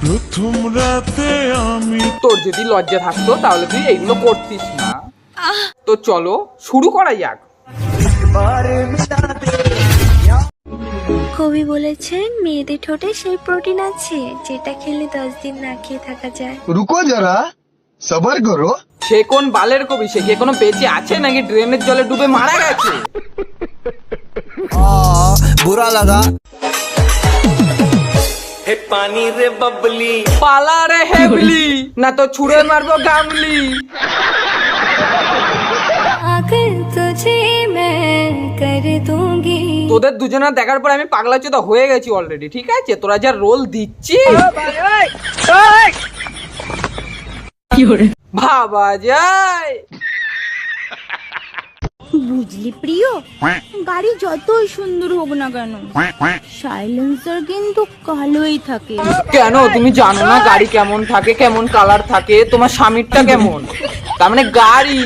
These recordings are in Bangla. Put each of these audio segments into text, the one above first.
প্রথম রাতে আমি তোর যদি লজ্জা থাকতো তাহলে তুই এইগুলো করতিস না। তো চলো শুরু করা যাক। কবি বলেছেন মেয়েদের ঠোঁটে সেই প্রোটিন আছে যেটা খেলে দশ দিন না খেয়ে থাকা যায়। রুকো যারা সবার করো। সে কোন বালের কবি? সে কি কোনো পেঁচে আছে নাকি ড্রেনের জলে ডুবে মারা গেছে? বুড়া লাগা। হে পানি রে বাবলি। পালা রে হেবলি না তো ছুড়ে মারবো গামলি। তোদের দুজনা দেখার পর আমি পাগলা চোদা হয়ে গেছি অলরেডি ঠিক আছে? তোরা যা রোল দিচ্ছি ভাবা যায়। বুঝলি প্রিয়? গাড়ি যতই সুন্দর হোক না কেন সাইলেন্সার কিন্তু কালোই থাকে। কেন? তুমি জানো না গাড়ি কেমন থাকে কেমন কালার থাকে? তোমার স্বামীরটা কেমন? তার মানে গাড়ি।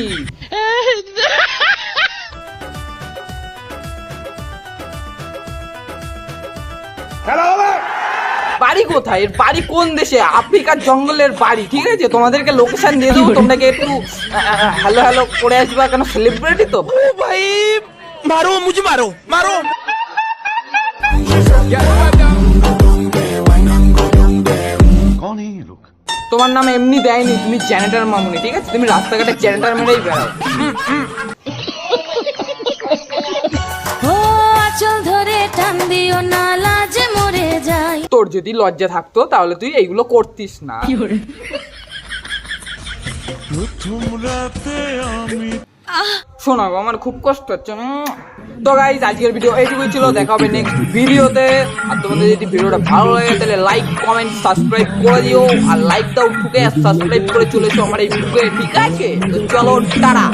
বাড়ি কোথায়? এর বাড়ি কোন দেশে? আফ্রিকার জঙ্গলের বাড়ি ঠিক আছে? তোমাদেরকে লোকেশন দিয়ে দেবো তোমরাকে একটু হ্যালো হ্যালো করে আসবা? কেন সেলিব্রিটি তো? ভাই মারো মুজি মারো মারো। তোমার নাম এমনি দেয়নি তুমি চ্যানেটার মামুনি ঠিক আছে? তুমি রাস্তাঘাটে চ্যানেটার মেরেই বেড়াও। ও আচল ধরে টান দিও না। তোর যদি লজ্জা থাকতো তাহলে তুই এইগুলো করতিস না। শোনা আমার খুব কষ্ট হচ্ছে তো গাইজ আজকের ভিডিও এইটুকুই ছিল দেখা হবে নেক্সট ভিডিওতে আর তোমাদের যদি ভিডিওটা ভালো লাগে তাহলে লাইক কমেন্ট সাবস্ক্রাইব করে দিও। আর লাইক দাও ঠুকে সাবস্ক্রাইব করে চলেছো আমার এই ভিডিও ঠিক আছে? তো চলো টাটা।